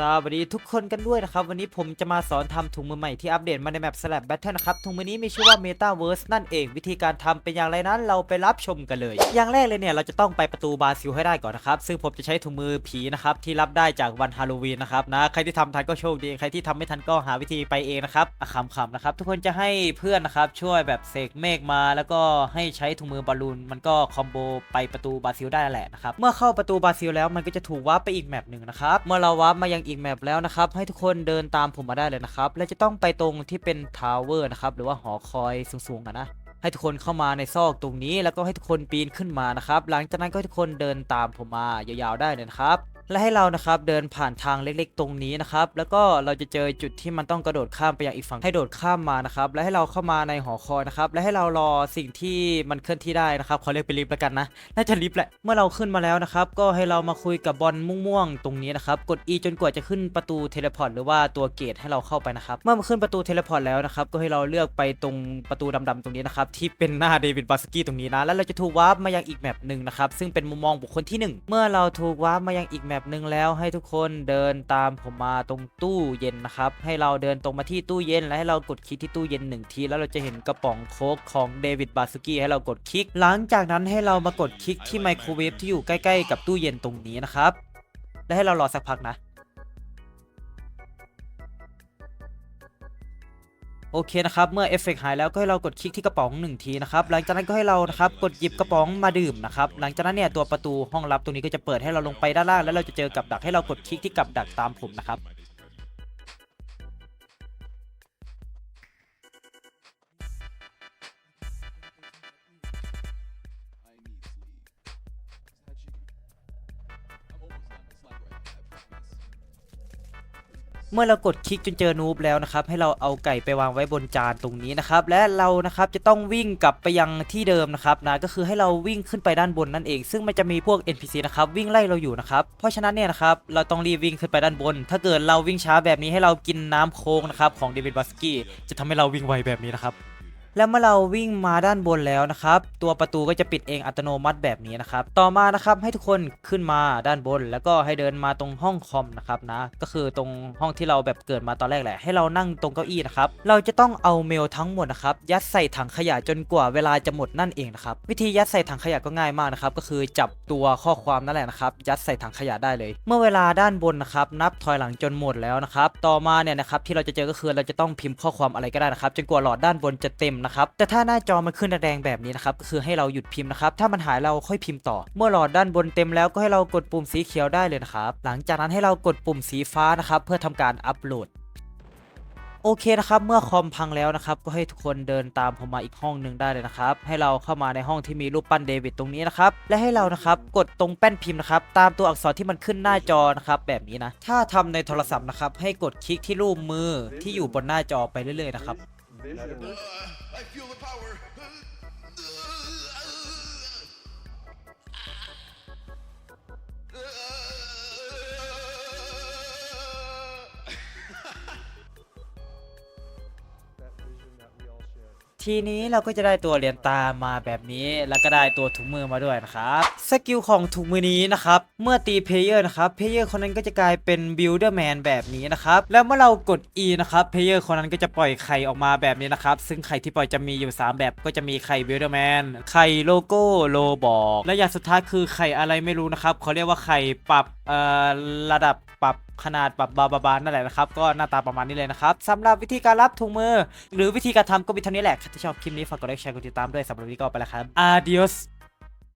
สวัสดีทุกคนกันด้วยนะครับ วันนี้ผมจะมาสอนทำถุงมือใหม่ที่อัปเดตมาในแมป Slab Battle นะครับถุงมือนี้มีชื่อว่า Metaverse นั่นเอง วิธีการทำเป็นอย่างไรนั้นเราไปรับชมกันเลย อย่างแรกเลยเนี่ยเราจะต้องไปประตูบาซิลให้ได้ก่อนนะครับซึ่งผมจะใช้ถุงมือผีนะครับที่รับได้จากวันฮาโลวีนนะครับนะใครที่ทำทันก็โชคดีใครที่ทำไม่ทันก็หาวิธีไปเองนะครับอะขำๆนะครับทุกคนจะให้เพื่อนนะครับช่วยแบบเสกเมฆมา แล้วก็ให้ใช้ถุงมือบอลลูนมันก็คอมโบไปประตูบาซิลได้แหละนะครับเมื่อเข้าประตูบาซิลแล้วมันก็จะถูกวาร์ปไปอีกแมปหนึ่งนะครับเมื่อเราวาร์ปมายังอีกแมปแล้วนะครับ ให้ทุกคนเดินตามผมมาได้เลยนะครับ และจะต้องไปตรงที่เป็นทาวเวอร์นะครับ หรือว่าหอคอยสูงๆอะนะให้ทุกคนเข้ามาในซอกตรงนี้ แล้วก็ให้ทุกคนปีนขึ้นมานะครับ หลังจากนั้นก็ทุกคนเดินตามผมมายาวๆได้เลยนะครับ และให้เรานะครับเดินผ่านทางเล็กๆ ตรงนี้นะครับแล้วก็เราจะเจอจุดที่มันต้องกระโดดข้ามไปยังอีกฝั่งให้โดดข้ามมานะครับและให้เราเข้ามาในหอคอยนะครับและให้เรารอสิ่งที่มันเคลื่อนที่ได้นะครับขอเรียกเป็นลิฟต์แล้วกันนะน่าจะลิฟต์แหละเมื่อเราขึ้นมาแล้วนะครับก็ให้เรามาคุยกับบอลม่วงๆตรงนี้นะครับกด E จนกว่าจะขึ้นประตูเทเลพอร์ตหรือว่าตัวเกตให้เราเข้าไปนะครับเมื่อมาขึ้นประตูเทเลพอร์ตแล้วนะครับก็ให้เราเลือกไปตรงประตูดำๆตรงนี้นะครับที่เป็นหน้าเดวิดบาสกี้ตรงนี้นะแล้วเราจะถูกวาร์ปมายังอีกแมปหนึ่งนะครับซึ่งเป็นมุมมองบุคคลที่หนึ่งเมื่อเราถูกวาร์ปมายังอีกแมปหนึ่งแล้วให้ทุกคนเดินตามผมมาตรงตู้เย็นนะครับ ให้เราเดินตรงมาที่ตู้เย็น และให้เรากดคลิกที่ตู้เย็นหนึ่งทีแล้วเราจะเห็นกระป๋องโค้กของเดวิดบาสกี้ให้เรากดคลิก หลังจากนั้นให้เรามากดคลิกที่ไมโครเวฟที่อยู่ใกล้ๆ กับตู้เย็นตรงนี้นะครับและให้เรารอสักพักนะ โอเคนะครับเมื่อเอฟเฟกต์หายแล้วก็ให้เรากดคลิกที่กระป๋องหนึ่งทีนะครับหลังจากนั้นก็ให้เรานะครับกดหยิบกระป๋องมาดื่มนะครับหลังจากนั้นเนี่ยตัวประตูห้องลับตรงนี้ก็จะเปิดให้เราลงไปด้านล่างแล้วเราจะเจอกับดักให้เรากดคลิกที่กับดักตามผมนะครับ เมื่อเรากดคลิกจนเจอนูบแล้วนะครับให้เราเอาไก่ไปวางไว้บนจานตรงนี้นะครับและเรานะครับจะต้องวิ่งกลับไปยังที่เดิมนะครับนะก็คือให้เราวิ่งขึ้นไปด้านบนนั่นเอง ซึ่งมันจะมีพวก NPC นะครับวิ่งไล่เราอยู่นะครับเพราะฉะนั้นเนี่ยนะครับเราต้องรีบวิ่งขึ้นไปด้านบน ถ้าเกิดเราวิ่งช้าแบบนี้ให้เรากินน้ำโค้งนะครับของเดวิดบัสกี้จะทำให้เราวิ่งไวแบบนี้นะครับ แล้วเมื่อเราวิ่งมาด้านบนแล้วนะครับ ตัวประตูก็จะปิดเองอัตโนมัติแบบนี้นะครับ ต่อมานะครับให้ทุกคนขึ้นมาด้านบน แล้วก็ให้เดินมาตรงห้องคอมนะครับนะ ก็คือตรงห้องที่เราแบบเกิดมาตอนแรกแหละ ให้เรานั่งตรงเก้าอี้นะครับ เราจะต้องเอาเมลทั้งหมดนะครับ ยัดใส่ถังขยะจนกว่าเวลาจะหมดนั่นเองนะครับ วิธียัดใส่ถังขยะก็ง่ายมากนะครับ ก็คือจับตัวข้อความนั่นแหละนะครับ ยัดใส่ถังขยะได้เลย เมื่อเวลาด้านบนนะครับ นับถอยหลังจนหมดแล้วนะครับ ต่อมาเนี่ยนะครับที่เราจะเจอก็คือเราจะต้องพิมพ์ข้อความอะไรก็ได้นะครับ จนกว่าหลอดด้านบนจะเต็มนะครับแต่ถ้าหน้าจอมันขึ้นแดงๆแบบนี้นะครับก็คือให้เราหยุดพิมพ์นะครับถ้ามันหายเราค่อยพิมพ์ต่อ เมื่อหลอดด้านบนเต็มแล้วก็ให้เรากดปุ่มสีเขียวได้เลยนะครับหลังจากนั้นให้เรากดปุ่มสีฟ้านะครับเพื่อทำการอัปโหลดโอเคนะครับ เมื่อคอมพังแล้วนะครับ ก็ให้ทุกคนเดินตามผมมาอีกห้องหนึ่งได้เลยนะครับ ให้เราเข้ามาในห้องที่มีรูปปั้นเดวิดตรงนี้นะครับ และให้เรานะครับกดตรงแป้นพิมพ์นะครับ ตามตัวอักษรที่มันขึ้นหน้าจอนะครับ แบบนี้นะ ถ้าทำในโทรศัพท์นะครับ ให้กดคลิกที่รูปมือที่อยู่บนหน้าจอไปเรื่อยๆนะครับ Uh, I feel the power. ทีนี้เราก็จะได้ตัวเหรียญตามาแบบนี้แล้วก็ได้ตัวถุงมือมาด้วยนะครับสกิลของถุงมือนี้นะครับเมื่อตีเพลเยอร์นะครับเพลเยอร์คนนั้นก็จะกลายเป็นบิลเดอร์แมนแบบนี้นะครับแล้วเมื่อเรากด E นะครับเพลเยอร์คนนั้นก็จะปล่อยไข่ออกมาแบบนี้นะครับซึ่งไข่ที่ปล่อยจะมีอยู่ 3 แบบก็จะมีไข่บิลเดอร์แมนไข่โลโก้โลบอกและอย่างสุดท้ายคือไข่อะไรไม่รู้นะครับเขาเรียกว่าไข่ปรับเอ่อระดับปรับ ขนาดแบบบาบาบานั่นแหละนะครับ ก็หน้าตาประมาณนี้เลยนะครับสำหรับวิธีการรับถุงมือ หรือวิธีการทำก็มีเท่านี้แหละใครที่ชอบคลิปนี้ฝากกดไลค์แชร์กดติดตามด้วยสำหรับวันนี้ก็ไปแล้วครับ adios